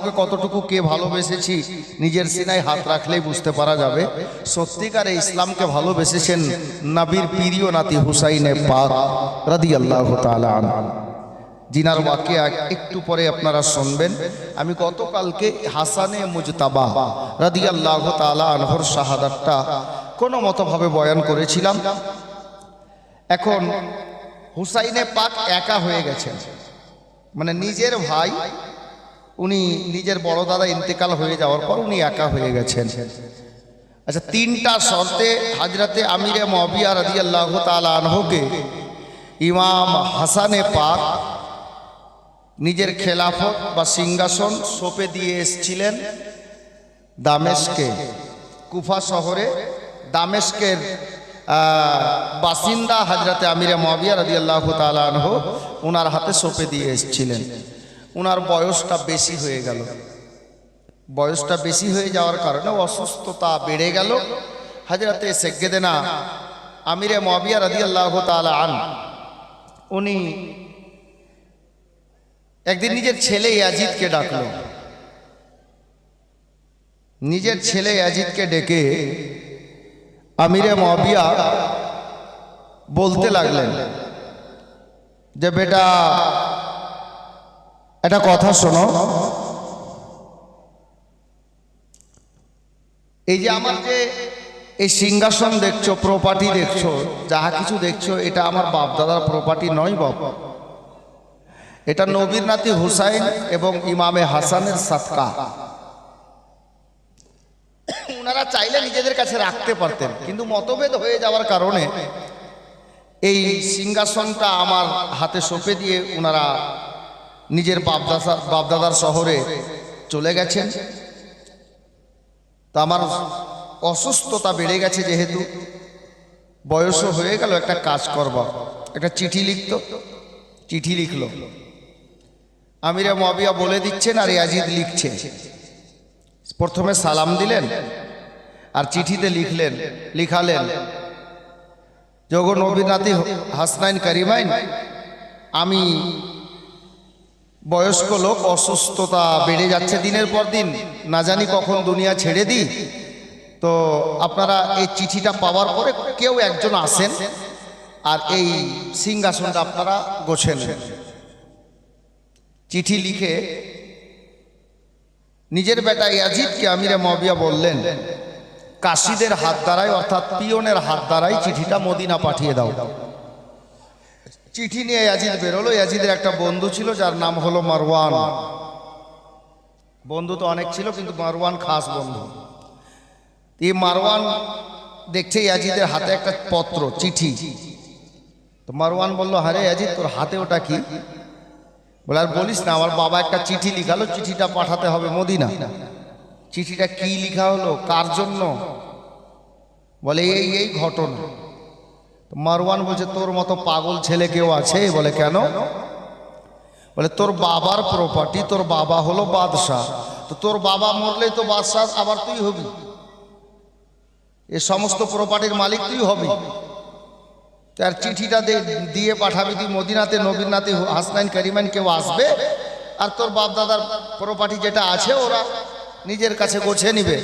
ধর্মকে কতটুকু কে ভালোবেসেছি, নিজের সিনায় হাত রাখলেই বুঝতে পারা যাবে। সত্যিকারে ইসলামকে ভালোবেসেছেন নবীর প্রিয় নাতি হুসাইনে পাক রাদি আল্লাহ জিনার ওয়াকে একটু পরে আপনারা শুনবেন, আমি গতকালকে হাসানে মুজতাবা রাদি আল্লাহ তালা আনহর শাহাদাতটা কোনো মতোভাবে বয়ান করেছিলাম। এখন হুসাইনে পাক একা হয়ে গেছেন। মানে নিজের ভাই উনি নিজের বড় দাদা ইন্তেকাল হয়ে যাওয়ার পর উনি একা হয়ে গেছেন। আচ্ছা তিনটা শর্তে হাজরাতে আমিরে মবিয়া রাদি আল্লাহ তালা আনহকে ইমাম হাসানে পাক নিজের খেলাফত বা সিংহাসন সোপে দিয়ে এসছিলেন দামেশকে কুফা শহরে দামেশকের বাসিন্দা হাজরাতে আমিরে মবিয়া রাদি আল্লাহ তালানহ ওনার হাতে সোপে দিয়ে এসছিলেন। ওনার বয়সটা বেশি হয়ে গেল। বয়সটা বেশি হয়ে যাওয়ার কারণে অসুস্থতা বেড়ে গেল। হাজরাতে সেগেদেনা আমিরে মবিয়া রাদি আল্লাহ আন, উনি একদিন নিজের ছেলে ইয়াজিদকে ডাকল। নিজের ছেলে ইয়াজিদকে ডেকে আমিরে মবিয়া বলতে লাগলেন যে, বেটা একটা কথা শোনো। এই যে আমার যে এই সিংহাসন দেখছ প্রপার্টি দেখছ, যাহা কিছু দেখছ, এটা আমার বাপ দাদার প্রপার্টি নয় বাপ। এটা নবীর নাতি হুসাইন এবং ইমামে হাসানের সাতকা ওনারা চাইলে নিজেদের কাছে রাখতে পারতেন, কিন্তু মতভেদ হয়ে যাওয়ার কারণে এই সিংহাসনটা আমার হাতে সঁপে দিয়ে ওনারা নিজের বাপদাদা বাপদাদার শহরে চলে গেছেন। তা আমার অসুস্থতা বেড়ে গেছে যেহেতু। বয়সও হয়ে গেল, একটা কাজ করবা। একটা চিঠি লিখতো। চিঠি লিখলো। আমিরা মবিয়া বলে দিচ্ছেন আর ইয়াজিদ লিখছে। প্রথমে সালাম দিলেন আর চিঠিতে লিখলেন, লিখালেন যখন নবীনাথী হাসনাইন কারিমাইন, আমি বয়স্ক লোক অসুস্থতা বেড়ে যাচ্ছে দিনের পর দিন। না জানি কখন দুনিয়া ছেড়ে দিই। তো আপনারা এই চিঠিটা পাওয়ার পরে কেউ একজন আসেন আর এই সিংহাসনটা আপনারা গোছেন। চিঠি লিখে নিজের বেটা ইয়াজিদকে আমিরে মবিয়া বললেন, কাশিদের হাত দ্বারাই অর্থাৎ পিয়নের হাত দ্বারাই চিঠিটা মদিনা পাঠিয়ে দাও। চিঠি নিয়ে ইয়াজিদ বেরোলো। ইয়াজিদের একটা বন্ধু ছিল, যার নাম হলো মারওয়ান। বন্ধু তো অনেক ছিল, কিন্তু মারওয়ান খাস বন্ধু। এই মারওয়ান দেখছে ইয়াজিদের হাতে একটা পত্র, চিঠি। তো মারওয়ান বলল হারে ইয়াজিদ, তোর হাতে ওটা কি? বলে, আর বলিস না, আমার বাবা একটা চিঠি লিখালো, চিঠিটা পাঠাতে হবে মদিনা। চিঠিটা কি লিখা হলো? কার জন্য? বলে, এই এই ঘটনা। মারওয়ান বলছে, তোর মতো পাগল ছেলে কেউ আছে? বলে, কেন? বলে, তোর বাবার প্রপার্টি তোর বাবা হলো বাদশাহ। তো তোর বাবা মরলেই তো বাদশাহ, আবার তুই হবি। এ সমস্ত প্রপার্টির মালিক তুই হবি। তার চিঠিটা দিয়ে পাঠাবি তুই মদিনাতে, নবীর নাতে হাসনাইন করিমাইন কেউ আসবে? আর তোর বাপ দাদার প্রপার্টি যেটা আছে ওরা নিজের কাছে গোছে নিবে।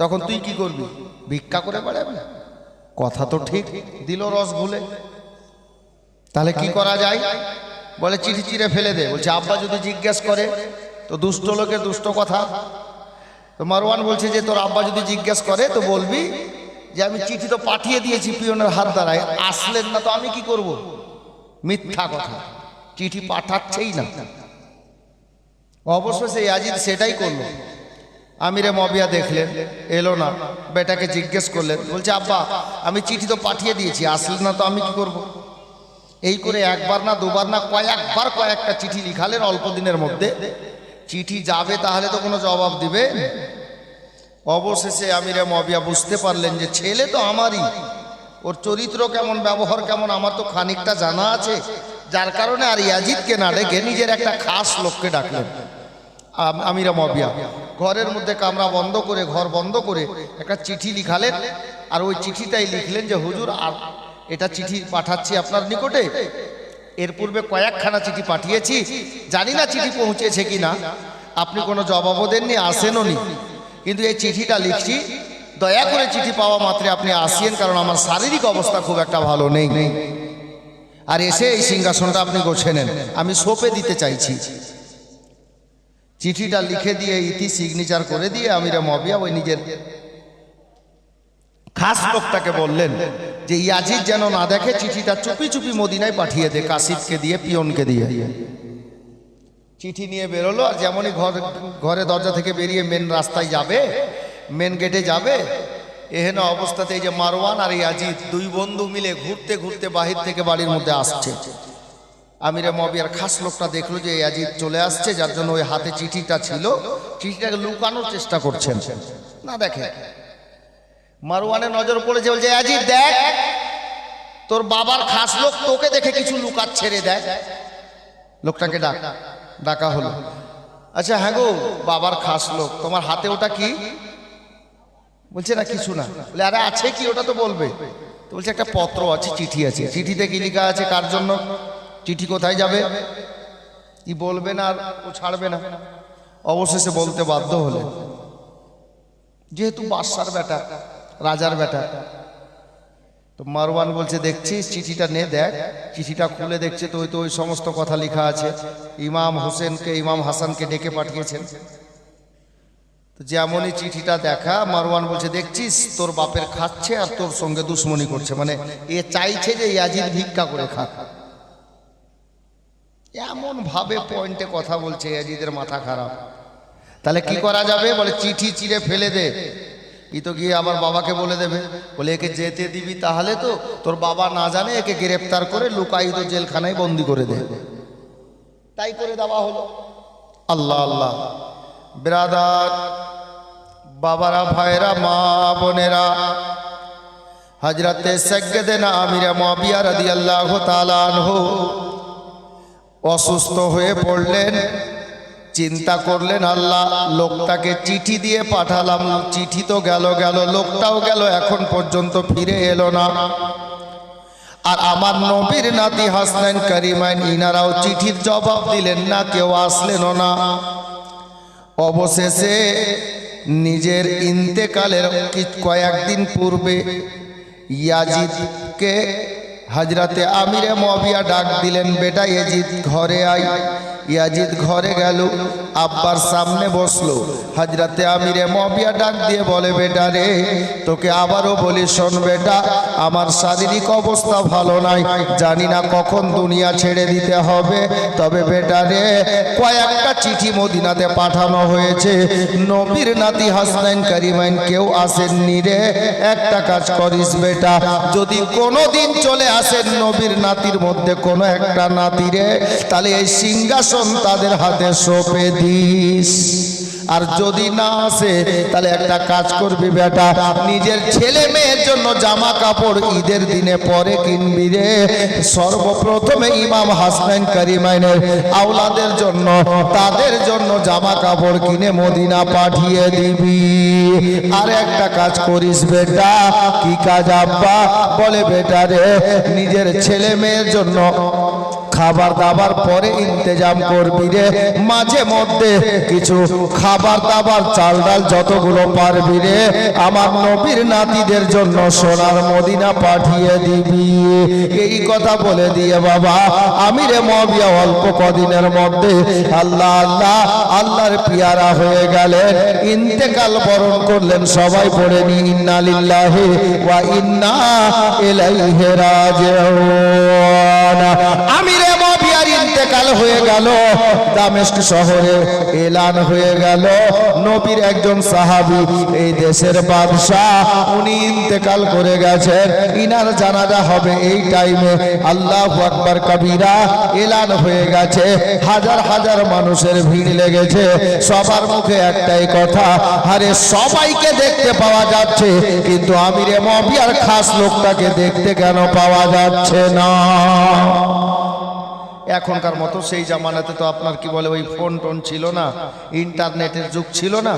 তখন তুই কি করবি? ভিক্ষা করে বেড়াবি? কথা তো ঠিক দিল রস ভুলে। তাহলে কি করা যায়? বলে চিঠি চিরে ফেলে দে। বলছে আব্বা যদি জিজ্ঞেস করে তো দুষ্ট লোকের দুষ্ট কথা। তো মারওয়ান বলছে যে তোর আব্বা যদি জিজ্ঞেস করে তো বলবি যে আমি চিঠি তো পাঠিয়ে দিয়েছি পিয়নের হাত দ্বারায়। আসলেন না তো আমি কি করব? মিথ্যা কথা। চিঠি পাঠাচ্ছেই না। অবশ্য সেই আজিদ সেটাই করল। আমিরে মবিয়া দেখলেন, এলো না। বেটাকে জিজ্ঞেস করলেন, বলছে, আব্বা, আমি চিঠি তো পাঠিয়ে দিয়েছি আসলেন না তো আমি কি করব? এই করে একবার না, দুবার না, কয়েকবার কয়েকটা চিঠি লিখালেন অল্প দিনের মধ্যে। চিঠি যাবে তাহলে তো কোনো জবাব দিবে? অবশেষে আমিরে মবিয়া বুঝতে পারলেন যে ছেলে তো আমারই। ওর চরিত্র কেমন, ব্যবহার কেমন, আমার তো খানিকটা জানা আছে। যার কারণে আর ইয়াজিদকে না ডেকে নিজের একটা খাস লোককে ডাকলেন আমিরা মবিয়া। ঘরের মধ্যে কামরা বন্ধ করে, ঘর বন্ধ করে একটা চিঠি লিখালেন। আর ওই চিঠিটাই লিখলেন যে, হুজুর, আর এটা চিঠি পাঠাচ্ছি আপনার নিকটে। এর পূর্বে কয়েকখানা চিঠি পাঠিয়েছি। জানি না চিঠি পৌঁছেছে কি না আপনি কোনো জবাবও দেননি, আসেনও নি। কিন্তু এই চিঠিটা লিখছি। দয়া করে চিঠি পাওয়া মাত্রে আপনি আসিয়েন, কারণ আমার শারীরিক অবস্থা খুব একটা ভালো নেই। আর এসে এই সিংহাসনটা আপনি গোছে নেন আমি সোপে দিতে চাইছি। চিঠিটা লিখে দিয়ে ইতি সিগনেচার করে দিয়ে আমিরা মবিয়া ওই নিজের খাস লোকটাকে বললেন যে ইয়াজিদ যেন না দেখে চিঠিটা চুপি চুপি মদিনায় পাঠিয়ে দে, কাসিদকে দিয়ে, পিয়নকে দিয়ে। চিঠি নিয়ে বেরোলো আর যেমনই ঘর, ঘরে দরজা থেকে বেরিয়ে মেন রাস্তায় যাবে মেন গেটে যাবে, এহেন অবস্থাতে এই যে মারওয়ান আর ইয়াজিদ দুই বন্ধু মিলে ঘুরতে ঘুরতে বাহির থেকে বাড়ির মধ্যে আসছে। আমিরে মবিয়ার খাস লোকটা দেখল যে ইয়াজিদ চলে আসছে, যার জন্য ওই হাতে চিঠিটা ছিল। চিঠিটাকে লুকানোর চেষ্টা করছেন। না দেখে। মারওয়ানের নজর পড়েছে, বলছে, ইয়াজিদ, দেখ, তোর বাবার খাস লোক তোকে দেখে কিছু লুকাচ্ছে রে দেখ লোকটাকে ডাক, ডাকা হলো। আচ্ছা হ্যাঁ গো, বাবার খাস লোক, তোমার হাতে ওটা কি? বলছে, না, কিছু না। বলে, আরে, আছে কি? ওটা তো বলবে। তো বলছে, একটা পত্র আছে, চিঠি আছে। চিঠিতে কি লেখা আছে? কার জন্য? চিঠি কোথায় যাবে? কি বলবে না আর ও ছাড়বে না। অবশেষে বলতে বাধ্য হলে যেহেতু বাদশার বেটা, রাজার বেটা, তো মারওয়ান বলছে, দেখছিস, চিঠিটা নে, দেখ। চিঠিটা খুলে দেখছে তো ওই তো ওই সমস্ত কথা লেখা আছে। ইমাম হোসেনকে, ইমাম হাসানকে ডেকে পাঠিয়েছেন। তো যেমনই চিঠিটা দেখা, মারওয়ান বলছে, দেখছিস, তোর বাপের খাচ্ছে আর তোর সঙ্গে দুশ্মনী করছে। মানে এ চাইছে যে ইয়াজিদ ভিক্ষা করে খাক। এমন ভাবে পয়েন্টে কথা বলছে ইয়াজিদের মাথা খারাপ। তাহলে কি করা যাবে? বলে চিঠি চিড়ে ফেলে দে। ই তো গিয়ে আবার বাবাকে বলে দেবে। বলে একে যেতে দিবি তাহলে তো তোর বাবা না জানে একে গ্রেপ্তার করে লুকায়িত জেলখানায় বন্দি করে দেবে তাই করে দেওয়া হলো। আল্লাহ আল্লাহ। ব্রাদার বাবারা ভাইরা মা বোনেরা হজরতে সৈয়দনা আমিরা মাবিয়া রাদিয়াল্লাহু তাআলা আনহু অসুস্থ হয়ে পড়লেন। চিন্তা করলেন, আল্লাহ, লোকটাকে চিঠি দিয়ে পাঠালাম। চিঠি তো গেল গেল, লোকটাও গেল, এখন পর্যন্ত ফিরে এলো না। আর আমার নবীর নাতি হাসলেন কারিমাইন, ইনারাও চিঠির জবাব দিলেন না, কেউ আসলেনও না। অবশেষে নিজের ইন্তেকালের কয়েকদিন পূর্বে ইয়াজিদকে হাজরাতে আমিরে মবিয়া ডাক দিলেন বেটা এজিদ ঘরে আয়। ইয়াজিদ ঘরে গেল, আব্বার সামনে বসল। হাজরাতে আমিরে মবিয়া ডাক দিয়ে বলে, বেটা রে, তোকে আবারও বলি শোন বেটা, আমার শারীরিক অবস্থা ভালো নাই, জানি না কখন দুনিয়া ছেড়ে দিতে হবে। তবে বেটা রে, কয়েকটা চিঠি মদিনাতে পাঠানো হয়েছে। নবীর নাতি হাসনাইন কারিমাইন কেউ আসেননি রে, একটা কাজ করিস বেটা, যদি কোনো দিন চলে আসেন নবীর নাতির মধ্যে কোনো একটা নাতি রে, তাহলে এই সিংহাসন তাদের হাতে সঁপে দিস। আর যদি না আসে, তাহলে একটা কাজ করবি বেটা, নিজের ছেলে মেয়ের জন্য জামা কাপড় ঈদের দিনে পরে কিনবি রে। সর্বপ্রথমে ইমাম হাসনাইন কারিমাইনের আওলাদের জন্য, তাদের জন্য জামা কাপড় কিনে মদিনা পাঠিয়ে দিবি। আর একটা কাজ করিস বেটা, কি কাজ আব্বা? বলে বেটা রে, নিজের ছেলে মেয়ের জন্য খাবার দাবার পরে ইন্তজাম করবি রে। মাঝে মধ্যে কিছু খাবার দাবার চাল ডাল যতগুলো পারবি রে। আমার নবীর নাতিদের জন্য সোনার মদিনা পাঠিয়ে দিবি। এই কথা বলে দিয়ে বাবা, আমি রে মবিয়া অল্প কদিনের মধ্যে আল্লাহ আল্লাহ, আল্লাহর পিয়ারা হয়ে গেলেন ইন্তেকাল বরণ করলেন সবাই পড়ে নি, ইন্না লিল্লাহি ওয়া ইন্না ইলাইহি রাজিউন। আমিরে মবিয়ার হয়ে গেল, দামেস্ক শহরে এলান হয়ে গেল। নবীর একজন সাহাবী, এই দেশের বাদশাহ, উনি ইন্তেকাল করে গেছেন। ইনার জানাজা হবে এই টাইমে আল্লাহু আকবার কবিরা এলান হয়ে গেছে। হাজার হাজার মানুষের ভিড় লেগেছে। সবার মুখে একটাই কথা, আরে সবাইকে দেখতে পাওয়া যাচ্ছে, কিন্তু আমিরে মবিয়ার খাস লোকটাকে দেখতে কেন পাওয়া যাচ্ছে না? এখনকার মতো সেই জামানাতে তো আপনার কি বলে ওই ফোন টোন ছিল না ইন্টারনেটের যুগ ছিল না।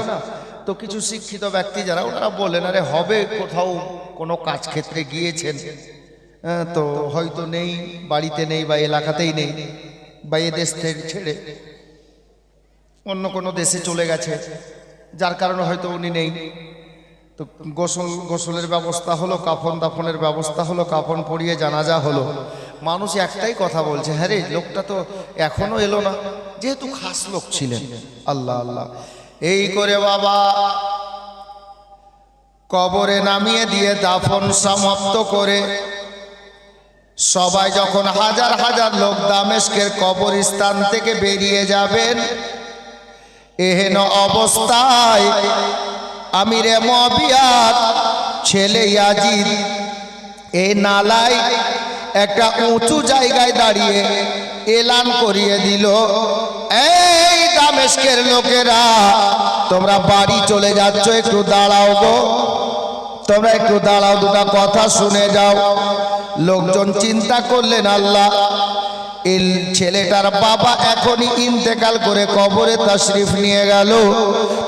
তো কিছু শিক্ষিত ব্যক্তি যারা ওনারা বলেন আরে হবে কোথাও কোনো কাজ ক্ষেত্রে গিয়েছেন। হ্যাঁ, তো হয়তো নেই বাড়িতে নেই বা এলাকাতেই নেই বা এ দেশ থেকে ছেড়ে অন্য কোনো দেশে চলে গেছে যার কারণে হয়তো উনি নেই। তো গোসল গোসলের ব্যবস্থা হলো কাফন দাফনের ব্যবস্থা হলো কাফন পরিয়ে জানাজা হলো। মানুষ একটাই কথা বলছে হ্যাঁ রে, লোকটা তো এখনও এলো না। যেহেতু খাস লোক ছিলেন। আল্লাহ আল্লাহ। এই করে বাবা, কবরে নামিয়ে দিয়ে দাফন সমাপ্ত করে সবাই যখন হাজার হাজার লোক দামেস্কের কবরস্থান থেকে বেরিয়ে যাবেন, এহেন অবস্থায় আমিরে মবিয়াত ছেলে ইয়াজিদ এই নালায় একটা উঁচু জায়গায় দাঁড়িয়ে এলান করিয়ে দিল। এই দামেস্কের লোকেরা, তোমরা বাড়ি চলে যাচ্ছ, একটু দাঁড়াও গো। তোমরা একটু দাঁড়াও, দুটা কথা শুনে যাও। লোকজন চিন্তা করলেন, আল্লাহ, এই ছেলেটার বাবা এখনই ইন্তেকাল করে কবরে তশরিফ নিয়ে গেল।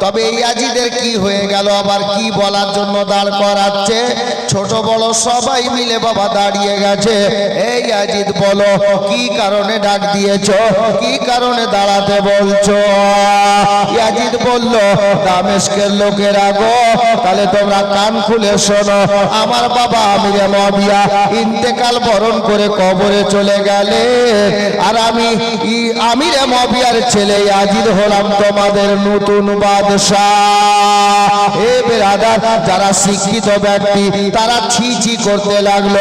তবে এই আজিদের কি হয়ে গেল? আবার কি বলার জন্য দাঁড় করাচ্ছে? ছোট বড় সবাই মিলে বাবা দাঁড়িয়ে গেছে। এই আজিদ বলো, কি কারণে ডাক দিয়েছ? কি কারণে দাঁড়াতে বলছো? ইয়াজিদ বলল, দামেস্কের লোকেরা গো, তাহলে তোমরা কান খুলে শোনো। আমার বাবা আমিরে মবিয়া ইন্তেকাল বরণ করে কবরে চলে গেলে। আর আমি আমিরে মবিয়ার ছেলে ইয়াজিদ হলাম তোমাদের নতুন বাদশাহ। এ বেরাদার, যারা শিক্ষিত ব্যক্তি, তারা ছি ছি করতে লাগল।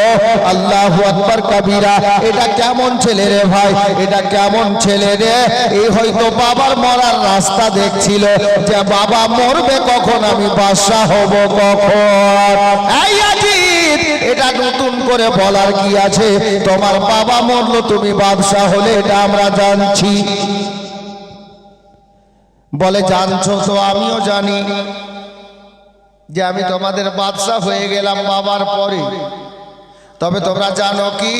আল্লাহ আকবার কাবিরা, এটা কেমন ছেলে রে ভাই? এটা কেমন ছেলে রে? এই হয়তো বাবার মরার রাস্তা দেখছিল যে বাবা মরবে কখন, আমি বাদশাহ হব কখন? এই এটা নতুন করে বলার কি আছে? তোমার বাবা মরলো, তুমি বাদশাহ হলে, এটা আমরা জানছি। বলে জানছো তো আমিও জানি যে আমি তোমাদের বাদশাহ হয়ে গেলাম বাবার পরে। তবে তোমরা জানো কি?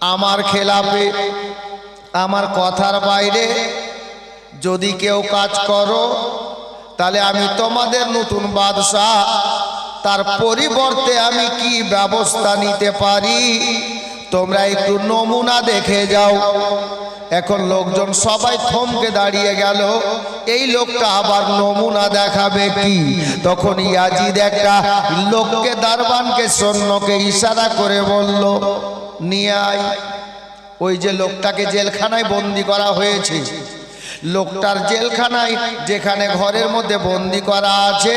আমার খেলাপে আমার কথার বাইরে যদি কেউ কাজ করো তাহলে আমি তোমাদের নতুন বাদশাহ। তার পরিবর্তে আমি কি ব্যবস্থা নিতে পারি? তোমরা একটু নমুনা দেখে যাও। এখন লোকজন সবাই থমকে দাঁড়িয়ে গেল। এই লোকটা আবার নমুনা দেখাবে কি? তখন ইয়াজিদ একটা লোককে, দারবানকে, সৈন্যকে ইশারা করে বলল, নিয়ে আয়। ওই যে লোকটাকে জেলখানায় বন্দি করা হয়েছে। লোকটার জেলখানায়, যেখানে ঘরের মধ্যে বন্দি করা আছে,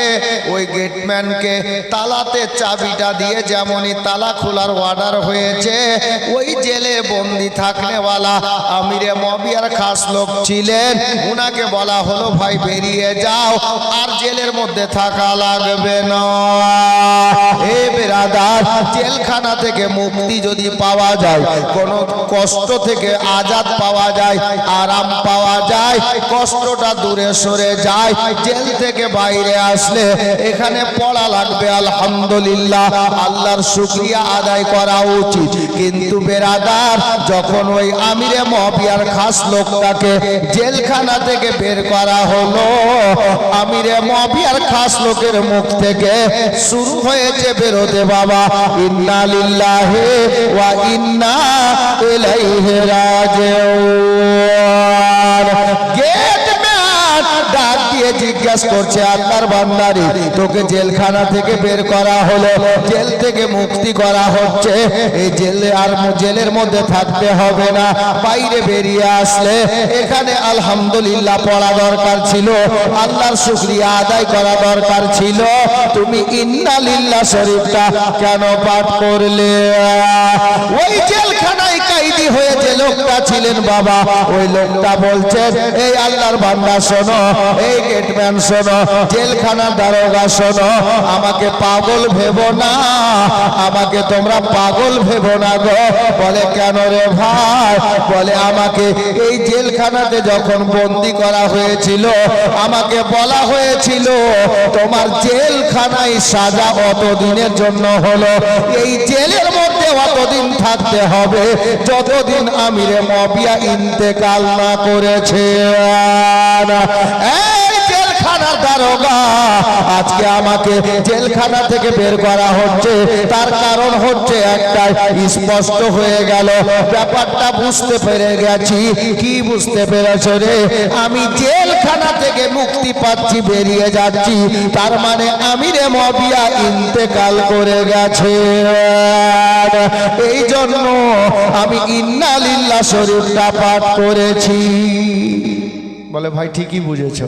ওই গেটম্যানকে তালাতে চাবিটা দিয়ে যেমনই তালা খোলার অর্ডার হয়েছে, ওই জেলে বন্দি থাকনেওয়ালা আমিরে মবিয়ার খাস লোক ছিলেন। উনাকে বলা হলো, ভাই, বেরিয়ে যাও, আর জেলের মধ্যে থাকা লাগবে না। জেলখানা থেকে মুক্তি যদি পাওয়া যায়, কোনো কষ্ট থেকে আজাদ পাওয়া যায়, আরাম পাওয়া যায় কষ্টটা দূরে সরে যায়। জেল থেকে বাইরে আসলে এখানে পড়া লাগবে, আলহামদুলিল্লাহ। আল্লাহর শুক্রিয়া আদায় করা উচিত। কিন্তু বেরাদার, যখন ওই আমিরে মবিয়ার খাস লোকটাকে জেলখানা থেকে বের করা হলো, আমিরে মবিয়ার খাস লোকের মুখ থেকে শুরু হয়েছে বেরোতে, বাবা, ইন্না লিল্লাহি ওয়া ইন্না ইলাইহি রাজিউন। জিজ্ঞাসা করছে আল্লাহর বান্দারি তোকে জেলখানা থেকে বের করা হলো, জেল থেকে মুক্তি করা হচ্ছে। এই জেলে আর জেলের মধ্যে থাকতে হবে না। বাইরে বেরিয়ে আসলে এখানে আলহামদুলিল্লাহ পড়া দরকার ছিল, আল্লাহর শুক্রিয়া আদায় করা দরকার ছিল। তুমি ইন্নালিল্লাহ শরীফটা কেন পাঠ করলে? ওই জেলখানায় কাইদি হয়ে যে লোকটা ছিলেন বাবা, ওই লোকটা বলছেন, এই আল্লাহর বান্দা শোনো, এই গেটম্যান শোনো জেলখানার দারোগা শোনো, আমাকে পাগল ভেবো না, আমাকে তোমরা পাগল ভেবো না গো। বলে, কেন রে ভাই? বলে, আমাকে এই জেলখানাতে যখন বন্দি করা হয়েছিল, আমাকে বলা হয়েছিল, তোমার জেলখানায় সাজা অতদিনের জন্য হলো। এই জেলের মধ্যে অতদিন থাকতে হবে, যতদিন আমিরে মবিয়া ইন্তেকাল না করেছে। আজকে আমাকে জেলখানা থেকে বের করা হচ্ছে। তার কারণ হচ্ছে একটাই, স্পষ্ট হয়ে গেল, ব্যাপারটা বুঝতে পেরে গেছি। কি বুঝতে রে? আমি জেলখানা থেকে মুক্তি পাচ্ছি, বেরিয়ে যাচ্ছি। তার মানে আমি রে মবিয়া ইন্তেকাল করে গেছে। এই জন্য আমি ইন্নালিল্লা শরীফটা পাঠ করেছি। বলে, ভাই, ঠিকই বুঝেছ।